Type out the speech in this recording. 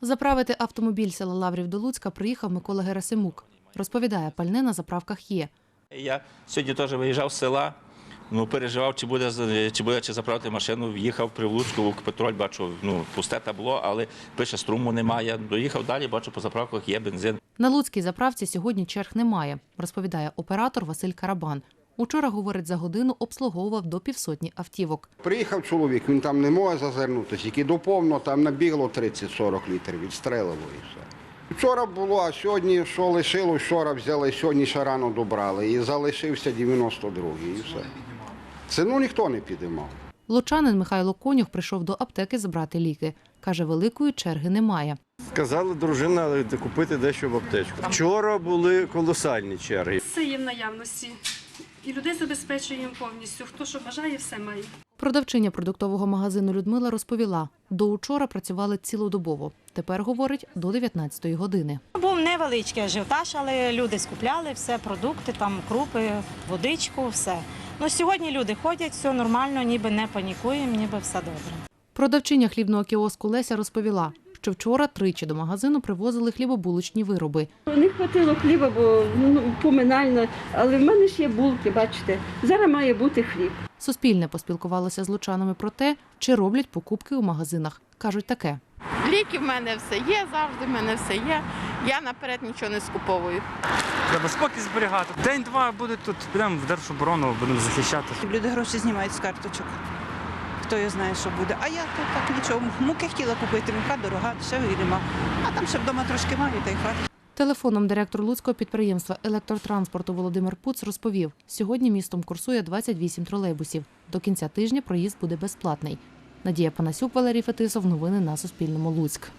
Заправити автомобіль села Лаврів до Луцька приїхав Микола Герасимук. Розповідає, пальне на заправках є. Я сьогодні теж виїжджав з села, ну, переживав, чи буде, чи буде чи заправити машину. В'їхав при Влуцьку, патруль бачу, ну, пусте табло, але пише, струму немає. Доїхав далі, бачу, по заправках є бензин. На Луцькій заправці сьогодні черг немає, розповідає оператор Василь Карабан. Учора, говорить, за годину обслуговував до півсотні автівок. Приїхав чоловік, він там не може зазирнутися, тільки до повно там набігло 30-40 літрів, відстрелило і все. Вчора було, а сьогодні що лишилось, вчора взяли, сьогодні ще рано добрали. І залишився 92-й, і все. Ціну ніхто не підіймав. Лучанин Михайло Конюх прийшов до аптеки забрати ліки. Каже, великої черги немає. Сказала дружина купити дещо в аптечку. Вчора були колосальні черги. Все є в наявності. І людей забезпечуємо повністю. Хто що бажає, все має. Продавчиня продуктового магазину Людмила розповіла, до учора працювали цілодобово. Тепер, говорить, до 19-ї години. Був невеличкий ажіотаж, але люди скупляли все, продукти, там крупи, водичку, все. Ну сьогодні люди ходять, все нормально, ніби не панікуємо, ніби все добре. Продавчиня хлібного кіоску Леся розповіла, що вчора тричі до магазину привозили хлібобулочні вироби. Не хватило хліба, бо ну, поминально, але в мене ж є булки, бачите. Зараз має бути хліб. Суспільне поспілкувалося з лучанами про те, чи роблять покупки у магазинах. Кажуть таке. Ліки в мене все є, завжди в мене все є. Я наперед нічого не скуповую. Треба спокій зберігати. День-два буде тут, підемо в держоборону, будемо захищати. Люди гроші знімають з карточок. Хто його знає, що буде. А я тут так нічого. Муки хотіла купити, мука дорога, дешевої нема. А там ще вдома трошки маю, та й хватить. Телефоном директор Луцького підприємства електротранспорту Володимир Пуц розповів, сьогодні містом курсує 28 тролейбусів. До кінця тижня проїзд буде безплатний. Надія Панасюк, Валерій Фетисов. Новини на Суспільному. Луцьк.